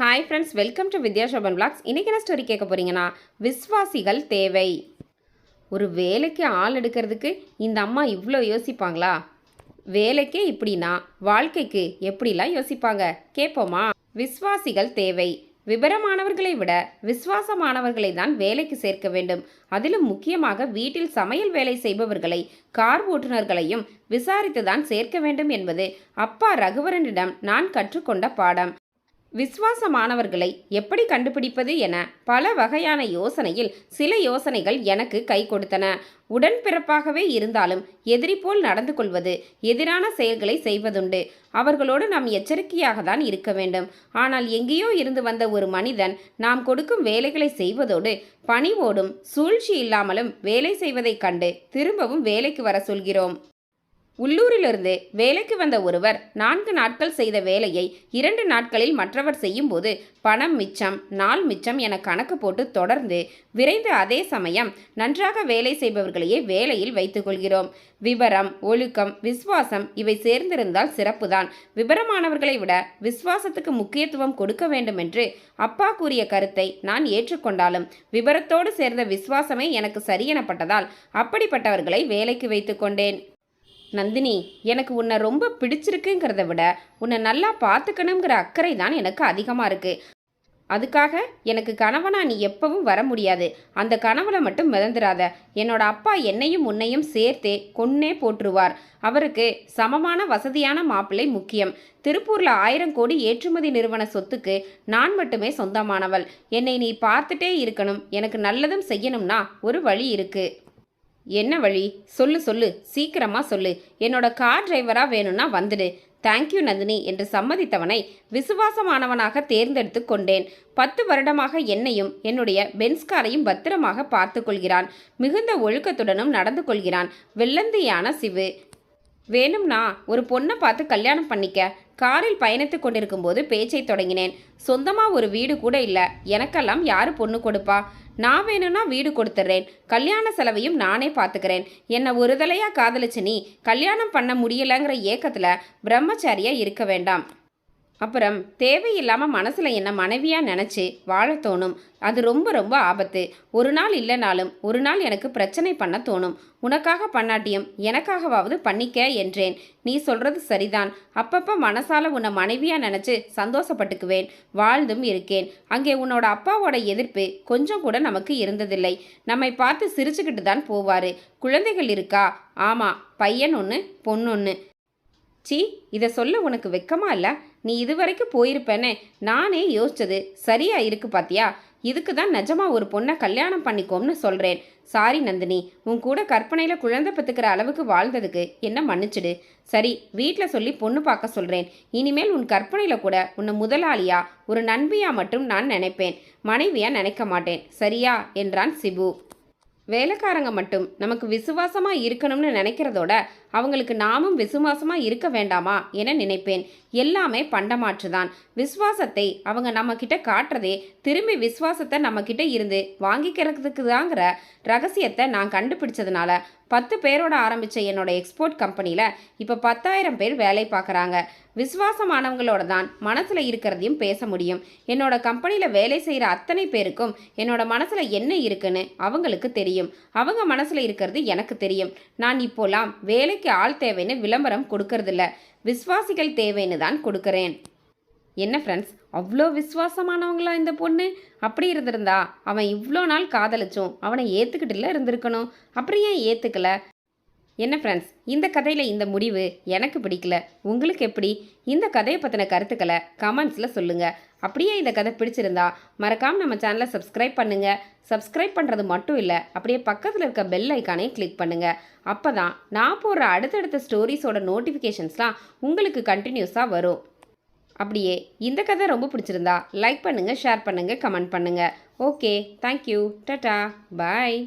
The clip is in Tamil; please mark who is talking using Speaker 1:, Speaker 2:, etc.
Speaker 1: Hi friends welcome to Vidya Soban blogs இன்றைக்கி என்ன ஸ்டோரி கேட்க போகிறீங்கன்னா விஸ்வாசிகள் தேவை. ஒரு வேலைக்கு ஆள் எடுக்கிறதுக்கு இந்த அம்மா இவ்வளோ யோசிப்பாங்களா? வேலைக்கே இப்படின்னா வாழ்க்கைக்கு எப்படிலாம் யோசிப்பாங்க? கேட்போமா? விஸ்வாசிகள் தேவை. விபரமானவர்களை விட விசுவாசமானவர்களை தான் வேலைக்கு சேர்க்க வேண்டும். அதிலும் முக்கியமாக வீட்டில் சமையல் வேலை செய்பவர்களை கார் ஓட்டுநர்களையும் விசாரித்து தான் சேர்க்க வேண்டும் என்பது அப்பா ரகுவரனிடம் நான் கற்றுக்கொண்ட பாடம். விசுவாசமானவர்களை எப்படி கண்டுபிடிப்பது என பல வகையான யோசனையில் சில யோசனைகள் எனக்கு கை கொடுத்தன. உடன்பிறப்பாகவே இருந்தாலும் எதிரி போல் நடந்து கொள்வது எதிரான செயல்களை செய்வதுண்டு. அவர்களோடு நாம் எச்சரிக்கையாக தான் இருக்க வேண்டும். ஆனால் எங்கேயோ இருந்து வந்த ஒரு மனிதன் நாம் கொடுக்கும் வேலைகளை செய்வதோடு பணிவோடும் சூழ்ச்சி இல்லாமலும் வேலை செய்வதைக் கண்டு திரும்பவும் வேலைக்கு வர சொல்கிறோம். உள்ளூரிலிருந்து வேலைக்கு வந்த ஒருவர் நான்கு நாட்கள் செய்த வேலையை இரண்டு நாட்களில் மற்றவர் செய்யும்போது பணம் மிச்சம் நாள் மிச்சம் என கணக்கு போட்டு தொடர்ந்து விரைந்து அதே சமயம் நன்றாக வேலை செய்பவர்களையே வேலையில் வைத்துக்கொள்கிறோம் விவரம் ஒழுக்கம் விசுவாசம் இவை சேர்ந்திருந்தால் சிறப்புதான். விவரமானவர்களை விட விசுவாசத்துக்கு முக்கியத்துவம் கொடுக்க வேண்டும் என்று அப்பா கூறிய கருத்தை நான் ஏற்றுக்கொண்டாலும் விவரத்தோடு சேர்ந்த விசுவாசமே எனக்கு சரியெனப்பட்டதால் அப்படிப்பட்டவர்களை வேலைக்கு வைத்துக்கொண்டேன் நந்தினி எனக்கு உன்னை ரொம்ப பிடிச்சிருக்குங்கிறத விட உன்னை நல்லா பார்த்துக்கணுங்கிற அக்கறை தான் எனக்கு அதிகமாக இருக்குது அதுக்காக எனக்கு கணவனா நீ எப்பவும் வர முடியாது. அந்த கனவுல மட்டும் மிதந்துராத. என்னோட அப்பா என்னையும் உன்னையும் சேர்த்தே கொன்னே போற்றுவார். அவருக்கு சமமான வசதியான மாப்பிள்ளை முக்கியம். திருப்பூர்ல ஆயிரம் கோடி ஏற்றுமதி நிறுவன சொத்துக்கு நான் மட்டுமே சொந்தமானவள். என்னை நீ பார்த்துட்டே இருக்கணும். எனக்கு நல்லதும் செய்யணும்னா ஒரு வழி இருக்கு. என்ன வழி? சொல்லு சொல்லு. சீக்கிரமா சொல்லு. என்னோட கார் டிரைவரா வேணும்னா வந்துடு. தேங்க்யூ நந்தினி என்று சம்மதித்தவனை விசுவாசமானவனாக தேர்ந்தெடுத்து கொண்டேன். பத்து வருடமாக என்னையும் என்னுடைய பென்ஸ் காரையும் பத்திரமாக பார்த்து கொள்கிறான். மிகுந்த ஒழுக்கத்துடனும் நடந்து கொள்கிறான். வெள்ளந்தியான சிவு. வேணும்னா ஒரு பொண்ணை பார்த்து கல்யாணம் பண்ணிக்க. காரில் பயணித்து கொண்டிருக்கும்போது பேச்சை தொடங்கினேன். சொந்தமாக ஒரு வீடு கூட இல்லை. எனக்கெல்லாம் யார் பொண்ணு கொடுப்பா? நான் வேணும்னா வீடு கொடுத்துட்றேன் கல்யாண செலவையும் நானே பார்த்துக்கிறேன். என்னை ஒரு தலையாக காதலிச்சு நீ கல்யாணம் பண்ண முடியலைங்கிற ஏக்கத்தில் பிரம்மச்சாரியாக இருக்க வேண்டாம். அப்புறம் தேவையில்லாமல் மனசில் என்ன மனைவியாக நினச்சி வாழ தோணும். அது ரொம்ப ரொம்ப ஆபத்து. ஒரு நாள் இல்லைனாலும் ஒரு நாள் எனக்கு பிரச்சனை பண்ண தோணும். உனக்காக பண்ணாட்டியும் எனக்காகவாவது பண்ணிக்க என்றேன். நீ சொல்கிறது சரிதான். அப்பப்போ மனசால உன்னை மனைவியாக நினச்சி சந்தோஷப்பட்டுக்குவேன். வாழ்ந்தும் இருக்கேன். அங்கே உன்னோட அப்பாவோட எதிர்ப்பு கொஞ்சம் கூட நமக்கு இருந்ததில்லை. நம்மை பார்த்து சிரிச்சுக்கிட்டு தான் போவார். குழந்தைகள் இருக்கா? ஆமாம் பையன் ஒன்று பொண்ணொன்று சி இதை சொல்ல உனக்கு வெக்கமா இல்லை? நீ இதுவரைக்கும் போயிருப்பேனே நானே யோசிச்சது. சரியா இருக்கு பாத்தியா? இதுக்கு தான் நிஜமா ஒரு பொண்ணை கல்யாணம் பண்ணிக்கோம்னு சொல்கிறேன் சாரி நந்தினி உன் கூட கற்பனையில் குழந்தை பெற்றுக்கிற அளவுக்கு வாழ்ந்ததுக்கு என்ன மன்னிச்சிடு. சரி வீட்டில் சொல்லி பொண்ணு பார்க்க சொல்கிறேன் இனிமேல் உன் கற்பனையில் கூட உன்னை முதலாளியா ஒரு நண்பியா மட்டும் நான் நினைப்பேன். மனைவியா நினைக்க மாட்டேன். சரியா? என்றான் சிபு. வேலைக்காரங்க மட்டும் நமக்கு விசுவாசமாக இருக்கணும்னு நினைக்கிறதோட அவங்களுக்கு நாமும் விசுவாசமாக இருக்க வேண்டாமா என நினைப்பேன். எல்லாமே பண்டமாற்று தான் விசுவாசத்தை அவங்க நம்மக்கிட்ட காட்டுறதே திரும்பி விசுவாசத்தை நம்மக்கிட்ட இருந்து வாங்கிக்கிறதுக்கு தாங்கிற ரகசியத்தை நான் கண்டுபிடிச்சதுனால பத்து பேரோட ஆரம்பித்த என்னோட எக்ஸ்போர்ட் கம்பெனியில் இப்போ பத்தாயிரம் பேர் வேலை பார்க்குறாங்க. விசுவாசமானவங்களோட தான் மனசில் இருக்கிறதையும் பேச முடியும். என்னோட கம்பெனியில் வேலை செய்கிற அத்தனை பேருக்கும் என்னோட மனசில் என்ன இருக்குன்னு அவங்களுக்கு தெரியும். அவங்க மனசில் இருக்கிறது எனக்கு தெரியும். நான் இப்போலாம் வேலை வேலைக்கு ஆள் தேவைன்னு விளம்பரம் கொடுக்கறதில்ல. விசுவாசிகள் தேவைன்னு தான் கொடுக்குறேன். என்ன ஃப்ரெண்ட்ஸ் அவ்வளோ விசுவாசமானவங்களா இந்த பொண்ணு? அப்படி இருந்திருந்தா அவன் இவ்வளோ நாள் காதலிச்சும் அவனை ஏற்றுக்கிட்டுல இருந்திருக்கணும். அப்புறம் ஏன் ஏற்றுக்கல என்ன ஃப்ரெண்ட்ஸ் இந்த கதையில் இந்த முடிவு எனக்கு பிடிக்கல. உங்களுக்கு எப்படி? இந்த கதையை பற்றின கருத்துக்களை கமெண்ட்ஸில் சொல்லுங்கள் அப்படியே இந்த கதை பிடிச்சிருந்தா மறக்காமல் நம்ம சேனலை சப்ஸ்கிரைப் பண்ணுங்கள் சப்ஸ்கிரைப் பண்ணுறது மட்டும் இல்லை அப்படியே பக்கத்தில் இருக்க பெல் ஐக்கானையும் கிளிக் பண்ணுங்கள் அப்போ தான் நான் போடுற அடுத்தடுத்த ஸ்டோரிஸோட நோட்டிஃபிகேஷன்ஸ்லாம் உங்களுக்கு கண்டினியூஸாக வரும். அப்படியே இந்த கதை ரொம்ப பிடிச்சிருந்தா லைக் பண்ணுங்கள் ஷேர் பண்ணுங்கள் கமெண்ட் பண்ணுங்கள் ஓகே தேங்க்யூ டட்டா பாய்